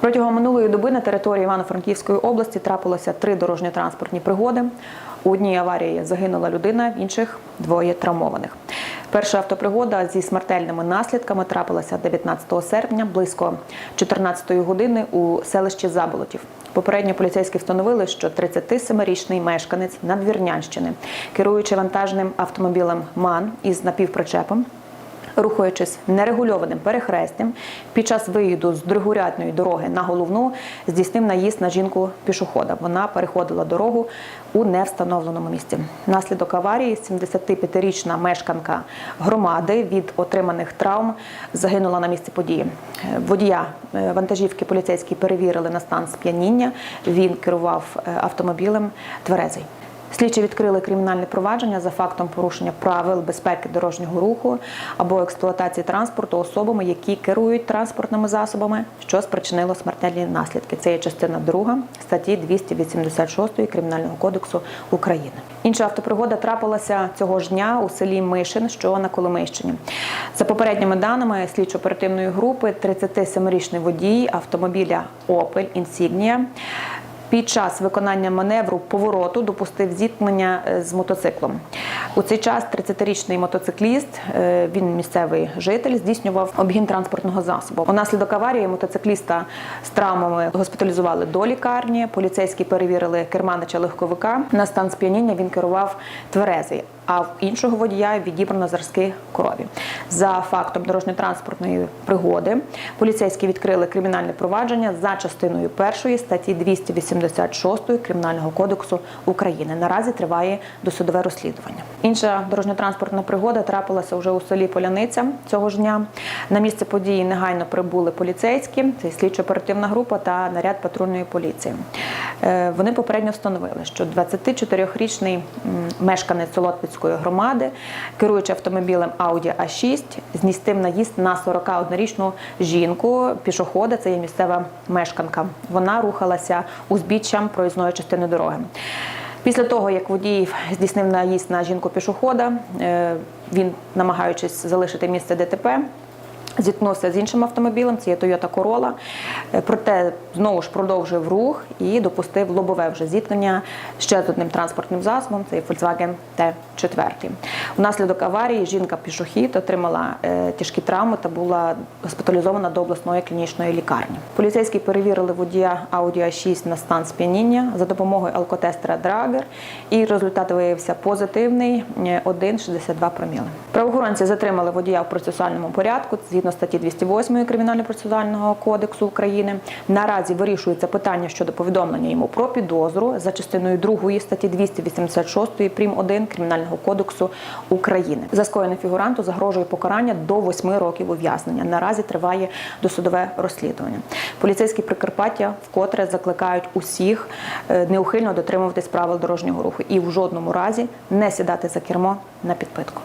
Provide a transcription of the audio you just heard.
Протягом минулої доби на території Івано-Франківської області трапилося три дорожньо-транспортні пригоди. У одній аварії загинула людина, в інших двоє травмованих. Перша автопригода зі смертельними наслідками трапилася 19 серпня близько 14 години у селищі Заболотів. Попередньо поліцейські встановили, що 37-річний мешканець Надвірнянщини, керуючи вантажним автомобілем МАН із напівпричепом, Рухаючись нерегульованим перехрестям, під час виїзду з другорядної дороги на головну здійснив наїзд на жінку пішохода. Вона переходила дорогу у невстановленому місці. Внаслідок аварії 75-річна мешканка громади від отриманих травм загинула на місці події. Водія е, вантажівки поліцейські перевірили на стан сп'яніння. Він керував е, автомобілем тверезий. Слідчі відкрили кримінальне провадження за фактом порушення правил безпеки дорожнього руху або експлуатації транспорту особами, які керують транспортними засобами, що спричинило смертельні наслідки. Це є частина 2 статті 286 Кримінального кодексу України. Інша автопригода трапилася цього ж дня у селі Мишин, що на Коломийщині. За попередніми даними слідчо-оперативної групи, 37-річний водій автомобіля Opel Insignia під час виконання маневру повороту допустив зіткнення е, з мотоциклом. У цей час 30-річний мотоцикліст, е, він місцевий житель, здійснював обгін транспортного засобу. Унаслідок аварії мотоцикліста з травмами госпіталізували до лікарні. Поліцейські перевірили керманича легковика. На стан сп'яніння він керував тверезий. А в іншого водія відібрано зразки крові. За фактом дорожньо-транспортної пригоди поліцейські відкрили кримінальне провадження за частиною першої статті 286 Кримінального кодексу України. Наразі триває досудове розслідування. Інша дорожньо-транспортна пригода трапилася вже у селі Поляниця цього ж дня. На місце події негайно прибули поліцейські, це слідчо-оперативна група та наряд патрульної поліції. Е, Вони попередньо встановили, що 24-річний м, мешканець Солотвицької громади, керуючи автомобілем Audi A6, зністив наїзд на 41-річну жінку пішохода. Це є місцева мешканка. Вона рухалася узбіччям проїзної частини дороги. Після того, як водій здійснив наїзд на жінку пішохода, е, він, намагаючись залишити місце ДТП, Зіткнувся з іншим автомобілем, це є Toyota Corolla, Е, проте знову ж продовжив рух і допустив лобове вже зіткнення ще з одним транспортним засобом, це є Volkswagen T4. Унаслідок аварії жінка-пішохід отримала е, тяжкі травми та була госпіталізована до обласної клінічної лікарні. Поліцейські перевірили водія Audi A6 на стан сп'яніння за допомогою алкотестера Драгер, і результат виявився позитивний е, 1,62 проміли. Правоохоронці затримали водія в процесуальному порядку згідно статті 208 Кримінально-процесуального кодексу України. Наразі вирішується питання щодо повідомлення йому про підозру за частиною 2 статті 286 прим. 1 Кримінального кодексу України. За скоєне фігуранту загрожує покарання до 8 років ув'язнення. Наразі триває досудове розслідування. Поліцейські Прикарпаття вкотре закликають усіх е, неухильно дотримуватись правил дорожнього руху і в жодному разі не сідати за кермо на підпитку.